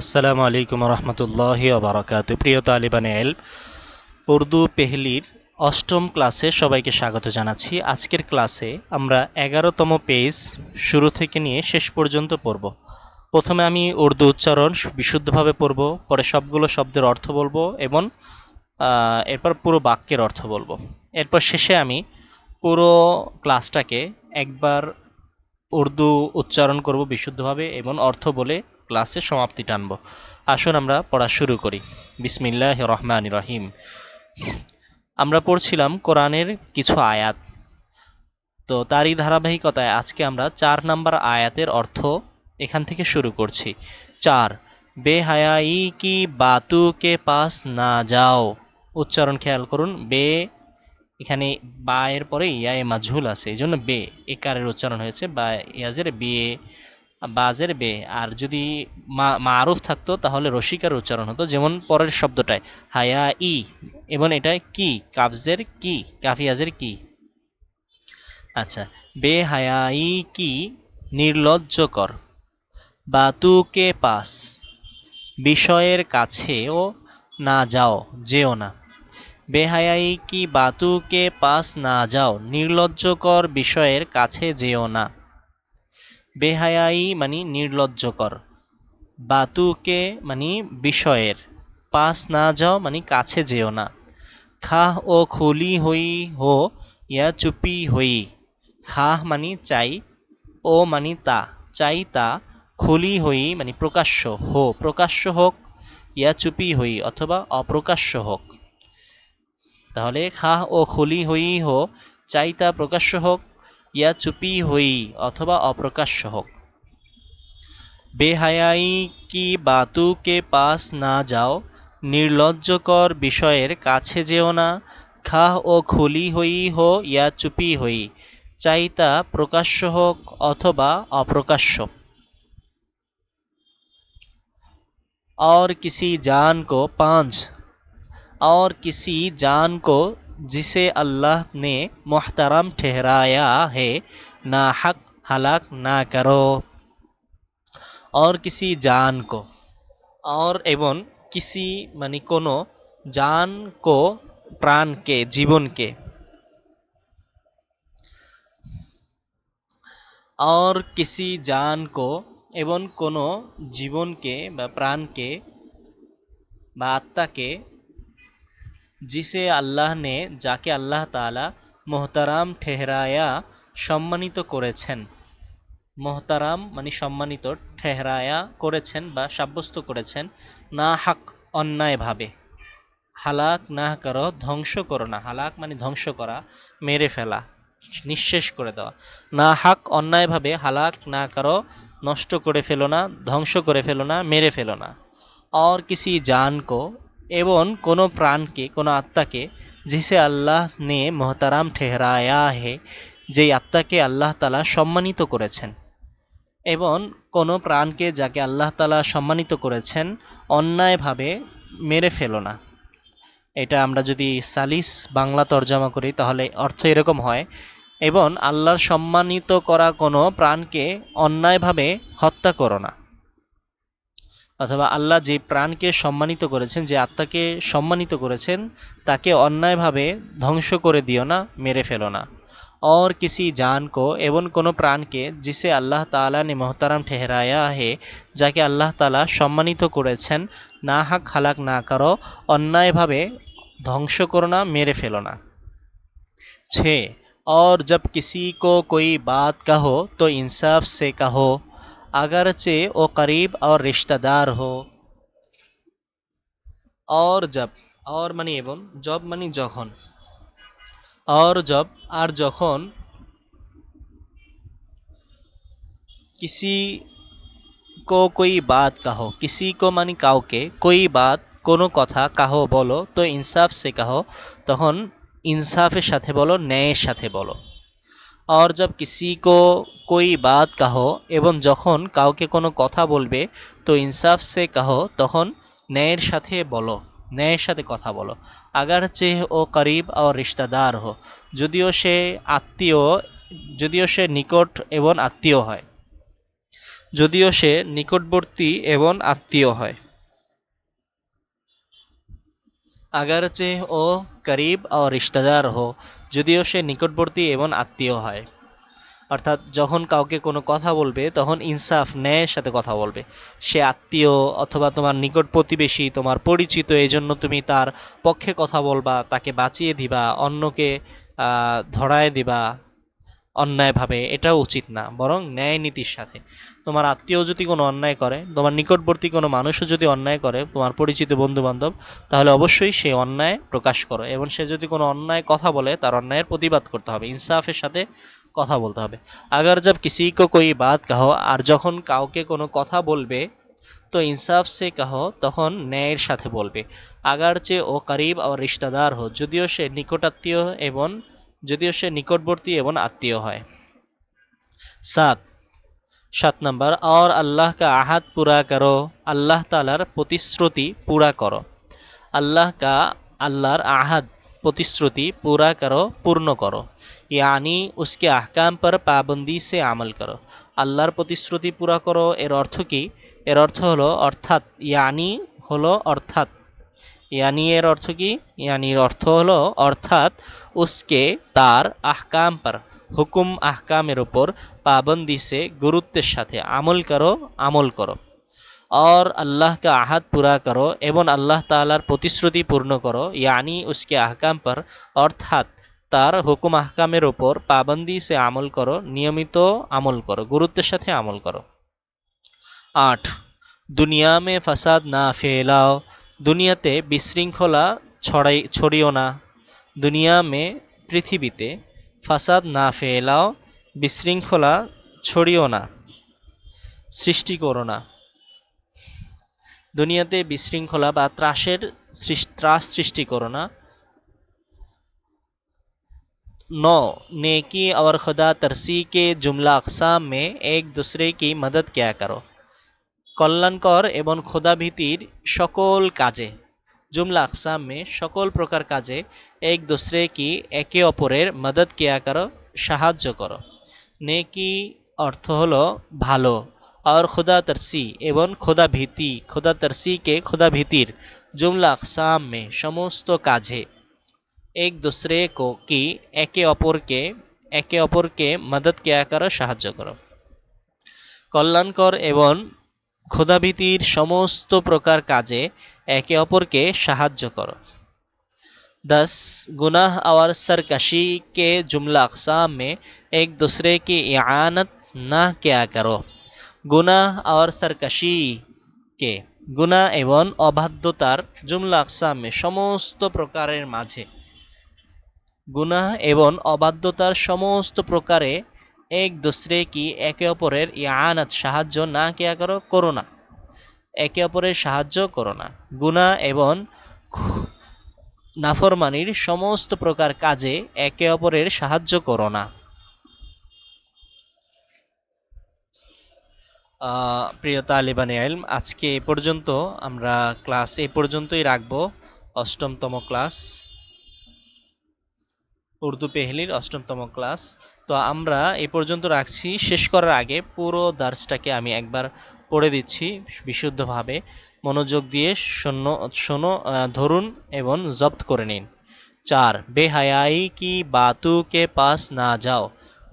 আসসালামু আলাইকুম রহমতুল্লাহ বারাকাত প্রিয় তালিবান এল, উর্দু পেহলির অষ্টম ক্লাসে সবাইকে স্বাগত জানাচ্ছি। আজকের ক্লাসে আমরা এগারোতম পেজ শুরু থেকে নিয়ে শেষ পর্যন্ত পড়ব। প্রথমে আমি উর্দু উচ্চারণ বিশুদ্ধভাবে পড়ব, পরে সবগুলো শব্দের অর্থ বলব এবং এরপর পুরো বাক্যের অর্থ বলব। এরপর শেষে আমি পুরো ক্লাসটাকে একবার উর্দু উচ্চারণ করব বিশুদ্ধভাবে এবং অর্থ বলে ক্লাসে সমাপ্তি টানব। আসুন আমরা পড়া শুরু করি। বিসমিল্লাহ রহমান রহিম। আমরা পড়ছিলাম কোরআনের কিছু আয়াত। তো তারই ধারাবাহিকতায় আজকে আমরা চার নাম্বার আয়াতের অর্থ এখান থেকে শুরু করছি। চার, বেহায়াই কি বাতু কে পাস না যাও। উচ্চারণ খেয়াল করুন, বে, এখানে বা এর পরে ইয়ায়ে মাজহুল আছে এই জন্য বে একারের উচ্চারণ হয়েছে, বা ইয়াজের বে বাজের বে, আর যদি মারুফ থাকতো, তাহলে রসিকার উচ্চারণ হতো, যেমন পরের শব্দটায়, হায়া ই, এবং এটা কি কাবজের কি, কাফিয়াজের কি। আচ্ছা বে হায়াই কি, নির্লজ্জকর বাতুকে পাস, বিষয়ের কাছেও না যাও, যেও না। বেহায়াই কি বাতুকে পাস, না যাও, নির্লজ্জকর বিষয়ের কাছে যেও না। বেহায়াই মানে নির্লজ্জকর। বাতুকে মানে বিষয়ের। পাস না যাও মানে কাছে যেও না। খাহ ও খুলি হই হো, ইয়া চুপি হই। খাহ মানে চাই, ও মানে তা। চাই তা, খুলি হই মানে প্রকাশ্য হো। প্রকাশ্য হোক, ইয়া চুপি হই অথবা অপ্রকাশ্য হোক। তাহলে খাহ ও খুলি হই হো, চাই তা প্রকাশ্য হোক ইয়া চুপি হই অথবা অপ্রকাশ্য হোক বেহায়াই কি বাতু কে পাস না যাও নির্লজ্জকর বিষয়ের কাছে যেও না খাহ ও খুলি হই হো ইয়া চুপি হই চাই তা প্রকাশ্য হোক অথবা অপ্রকাশ্য और किसी जान को पांच और किसी जान को जिसे अल्लाह ने मोहतरम ठहराया है ना हक हलाक ना करो और किसी जान को और এবং কিসি মানে কোনো জান কো প্রাণকে জীবনকে और किसी জান কো এবং কোনো জীবনকে বা প্রাণকে বা আত্মাকে জিসে আল্লাহ নে যাকে আল্লাহ তাআলা মোহতারাম ঠেহরায়া সম্মানিত করেছেন মোহতারাম মানে সম্মানিত ঠেহরায়া করেছেন বা সাব্যস্ত করেছেন না হাক অন্যায়ভাবে হালাক না করো ধ্বংস করো না হালাক মানে ধ্বংস করা মেরে ফেলা নিঃশেষ করে দেওয়া না হাক অন্যায়ভাবে হালাক না করো নষ্ট করে ফেলো না ধ্বংস করে ফেলো না মেরে ফেলো না और किसी जान को এবং কোনো প্রাণকে, কোনো আত্মাকে জিসে আল্লাহ নে মহতারাম ঠেহরায়া হে, যেই আত্মাকে আল্লাহ তালা সম্মানিত করেছেন। এবং কোনো প্রাণকে যাকে আল্লাহ তালা সম্মানিত করেছেন, অন্যায়ভাবে মেরে ফেলো না। এটা আমরা যদি সালিস বাংলা তর্জমা করি, তাহলে অর্থ এরকম হয়, এবং আল্লাহর সম্মানিত করা কোনো প্রাণকে অন্যায়ভাবে হত্যা করো না। অথবা আল্লাহ যে প্রাণকে সম্মানিত করেছেন যে আত্মাকে সম্মানিত করেছেন তাকে অন্যায়ভাবে ধ্বংস করে দিও না মেরে ফেলো না और किसी जान को এবং কোনো প্রাণকে जिसे আল্লাহ তাআলা ने मोहतरम ठहराया है যাকে আল্লাহ তাআলা সম্মানিত করেছেন না হাক হালাক না করো অন্যায়ভাবে ধ্বংস করো না মেরে ফেলো না छः और जब किसी को कोई बात कहो तो इंसाफ से कहो अगरचे वो करीब और रिश्तेदार हो और जब और মানে এবং জব মানে যখন और जब আর যখন किसी को कोई बात कहो किसी को মানে কাউকে कोई बात কোনো কথা কাহো বলো তো ইনসাফ সে কাহো তখন ইনসাফের সাথে বলো ন্যায়ের সাথে বলো और जब किसी को कोई बात কাহো এবং যখন কাউকে কোনো কথা বলবে তো ইনসাফ সে কাহো তখন ন্যায়ের সাথে বলো ন্যায়ের সাথে কথা বলো আগার চেহ ও করিব ও রিশতেদার হো যদিও সে আত্মীয় যদিও সে নিকট এবং আত্মীয় হয় যদিও সে নিকটবর্তী এবং আত্মীয় হয় আগারচে ও করিব ও রিশতেদার হো যদিও সে নিকটবর্তী এবং আত্মীয় হয়। অর্থাৎ যখন কাউকে কোনো কথা বলবে, তখন ইনসাফ ন্যায়ের সাথে কথা বলবে। সে আত্মীয় অথবা তোমার নিকট প্রতিবেশী, তোমার পরিচিত এই জন্য তুমি তার পক্ষে কথা বলবা, তাকে বাঁচিয়ে দিবা, অন্যকে ধরায় দিবা অন্যায়ভাবে, এটাও উচিত না, বরং ন্যায় নীতির সাথে। তোমার আত্মীয় যদি কোনো অন্যায় করে, তোমার নিকটবর্তী কোনো মানুষও যদি অন্যায় করে, তোমার পরিচিত বন্ধু বান্ধব তাহলে অবশ্যই সে অন্যায় প্রকাশ করো এবং সে যদি কোনো অন্যায় কথা বলে, তার অন্যায়ের প্রতিবাদ করতে হবে, ইনসাফের সাথে কথা বলতে হবে। আগার জব কিসি কো কোই বাত কাহো, আর যখন কাউকে কোনো কথা বলবে, তো ইনসাফ সে কাহো, তখন ন্যায়ের সাথে বলবে। আগার চেয়ে ও করিব ও রিশতেদার হো, যদিও সে নিকটাত্মীয় এবং যদিও সে নিকটবর্তী এবং আত্মীয় হয় সাত সাত নম্বর और अल्लाह का आहद पूरा करो আল্লাহ তালার প্রতিশ্রুতি পুরা করো আল্লাহ কা আল্লাহর আহাদ প্রতিশ্রুতি পুরা করো পূর্ণ করো ইয়ানি উসকে আহকাম পর পাবন্দি সে আমল করো আল্লাহর প্রতিশ্রুতি পুরা করো এর অর্থ কি এর অর্থ হলো অর্থাৎ ইয়ানি হলো অর্থাৎ ইয়ানি এর অর্থ কি ইয়ানির অর্থ হলো অর্থাৎ উসকে তার আহকাম পর হুকুম আহকামের ওপর পাবন্দি সে গুরুত্বের সাথে আমল করো আমল করো और अल्लाह का आहद पूरा करो এবং আল্লাহ তাআলার প্রতিশ্রুতি পূর্ণ করো ইয়ানি উসকে আহকাম পর অর্থাৎ তার হুকুম আহকামের ওপর পাবন্দি সে আমল করো নিয়মিত আমল করো গুরুত্বের সাথে আমল করো আট দুনিয়া মে ফাসাদ না ফেলাও দুনিয়াতে বিশৃঙ্খলা ছড়াই ছড়িও না দুনিয়া মে পৃথিবীতে ফাসাদ না ফেলাও বিশৃঙ্খলা ছড়িও না সৃষ্টি করো না দুনিয়াতে বিশৃঙ্খলা বা ত্রাসের সৃষ- ত্রাস সৃষ্টি করো না नौ नेकी और खुदा तरसी के जुमला अकसाम में एक दूसरे की मदद क्या करो কল্যাণকর এবং খোদাভীতির সকল কাজে জুমলা আকসামে সকল প্রকার কাজে এক দোসরে কি একে অপরের মদত কেয়া করো সাহায্য করো নেকি অর্থ হলো ভালো আর খোদা তরসি এবং খোদা ভীতি খোদা তরসিকে খোদা ভীতির জুমলা আকসাম মে সমস্ত কাজে এক दूसरे को কি একে অপরকে একে অপরকে মদত কেয়া করো সাহায্য করো কল্যাণকর এবং খোদাভীতির সমস্ত প্রকার কাজে একে অপরকে সাহায্য করো दस गुनाह और सरकशी के जुमला अकसाम में एक दूसरे की इआनत ना क्या करो গুনাহ और सरकशी কে গুনাহ এবং অবাধ্যতার জুমলা আকসামে সমস্ত প্রকারের মাঝে গুনাহ এবং অবাধ্যতার সমস্ত প্রকারে এক দোসরে কি একে অপরের ইয়ানাত সাহায্য না কেয়া করো? করো না। একে অপরের সাহায্য করো না। গুনাহ এবং নাফরমানির সমস্ত প্রকার কাজে একে অপরের সাহায্য করো না। প্রিয় তালিবানে আইলম, আজকে এ পর্যন্ত আমরা ক্লাস এ পর্যন্তই রাখব। অষ্টমতম ক্লাস। উর্দু পেহলির অষ্টমতম ক্লাস তো আমরা এ পর্যন্ত রাখছি শেষ করার আগে পুরো দার্সটাকে আমি একবার পড়ে দিচ্ছি বিশুদ্ধভাবে মনোযোগ দিয়ে শূন্য শোনো আহ, ধরুন এবং জব্দ করে নিন চার বেহায়াই কি বাতু কে পাস না যাও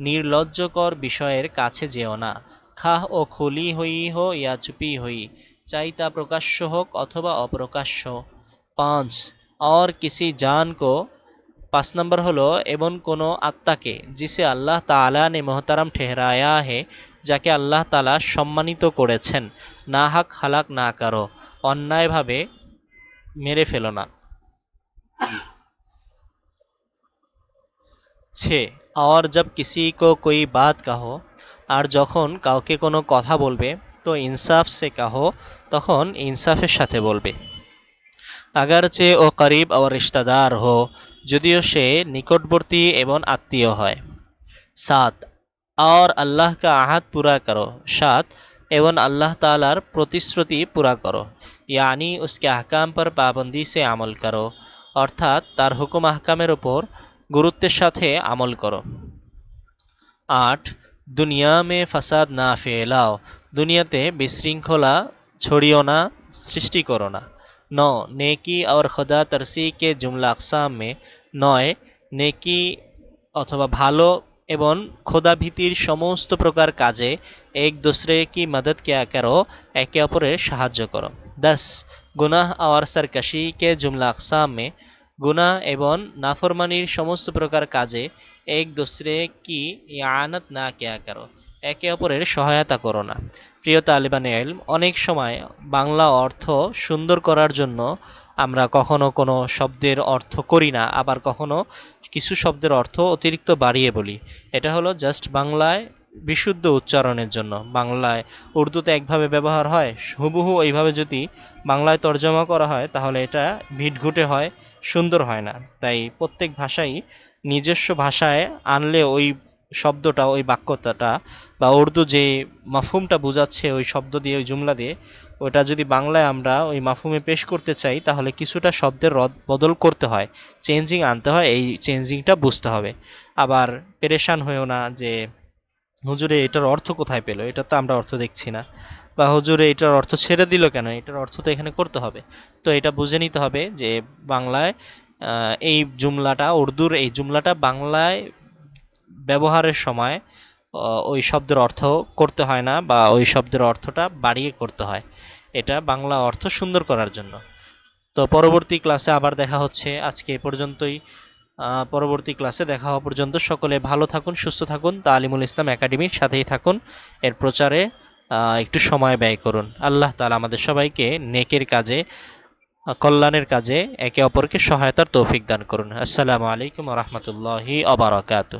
নির্লজ্জকর বিষয়ের কাছে যেও না খাহ ও খুলি হই হো ইয়া চুপি হই চাই তা প্রকাশ্য হোক অথবা অপ্রকাশ্য পাঁচ और किसी जान को পাঁচ নম্বর হলো, এমন কোনো আত্মাকে জিসে আল্লাহ তালা নে মহতারাম ঠেহরায়া হে, যাকে আল্লাহ তালা সম্মানিত করেছেন, না হাক হালাক না কারও, অন্যায়ভাবে মেরে ফেলো না। ছে, আর জব কিসি কো কোই কাহো, আর যখন কাউকে কোনো কথা বলবে, তো ইনসাফ সে কাহো, তখন ইনসাফের সাথে বলবে। আগারচে ও করিব ও রিশতাদার হো, যদিও সে নিকটবর্তী এবং আত্মীয় হয়। সাত और আল্লাহ কা আহাদ পুরা করো। সাত, এবং আল্লাহ তালার প্রতিশ্রুতি পুরা করো। ইয়ানি উসকে আহকাম পর পাবন্দি সে আমল করো, অর্থাৎ তার হুকুম আহকামের ওপর গুরুত্বের সাথে আমল করো। আট, দুনিয়া মে ফাসাদ না ফেলাও, দুনিয়াতে বিশৃঙ্খলা ছড়িও না, সৃষ্টি করো না। নौ नेकी और खुदा तरसी के जुमला अकसाम में নয় নেকি অথবা ভালো এবং খোদাভীতির সমস্ত প্রকার কাজে এক दूसरे की मदद किया करो একে অপরের সাহায্য করো দশ গুনাহ আর সরকশি কে জুমলা আকসাম মে গুনাহ এবং নাফরমানির সমস্ত প্রকার কাজে এক दूसरे কি ইয়ানত না কিয়া করো একে অপরের সহায়তা করো না। প্রিয় তালিবান এলম, অনেক সময় বাংলা অর্থ সুন্দর করার জন্য আমরা কখনো কোনো শব্দের অর্থ করি না, আবার কখনো কিছু শব্দের অর্থ অতিরিক্ত বাড়িয়ে বলি। এটা হলো জাস্ট বাংলায় বিশুদ্ধ উচ্চারণের জন্য। বাংলায় উর্দুতে একভাবে ব্যবহার হয়, হুবহু ওইভাবে যদি বাংলায় তর্জমা করা হয়, তাহলে এটা ভিটঘুটে হয়, সুন্দর হয় না। তাই প্রত্যেক ভাষাই নিজস্ব ভাষায় আনলে ওই শব্দটা, ওই বাক্যতাটা বা উর্দু যে মাফুমটা বোঝাচ্ছে ওই শব্দ দিয়ে, ওই জুমলা দিয়ে, ওটা যদি বাংলায় আমরা ওই মাফুমে পেশ করতে চাই, তাহলে কিছুটা শব্দের রদ বদল করতে হয়। চেঞ্জিং আনতে হয়, এই চেঞ্জিংটা বুঝতে হবে। আবার পেরেশান হয়েও না যে, হুজুরে এটার অর্থ কোথায় পেল? এটা তো আমরা অর্থ দেখছি না। বা হুজুরে এটার অর্থ ছেড়ে দিল কেন? এটার অর্থ তো এখানে করতে হবে। তো এটা বুঝে নিতে হবে যে, বাংলায় এই জুমলাটা, উর্দুর এই জুমলাটা বাংলায় ব্যবহারের সময় ওই শব্দের অর্থ করতে হয় না বা ওই শব্দের অর্থটা বাড়িয়ে করতে হয়। এটা বাংলা অর্থ সুন্দর করার জন্য। তো পরবর্তী ক্লাসে আবার দেখা হচ্ছে। আজকে এ পর্যন্তই। পরবর্তী ক্লাসে দেখা হওয়া পর্যন্ত সকলে ভালো থাকুন, সুস্থ থাকুন। তালিমুল ইসলাম একাডেমির সাথেই থাকুন। এর প্রচারে একটু সময় ব্যয় করুন। আল্লাহ তাআলা আমাদের সবাইকে নেকের কাজে, কল্যাণের কাজে একে অপরকে সহায়তার তৌফিক দান করুন। আসসালামু আলাইকুম রহমতুল্লাহি আবারকাত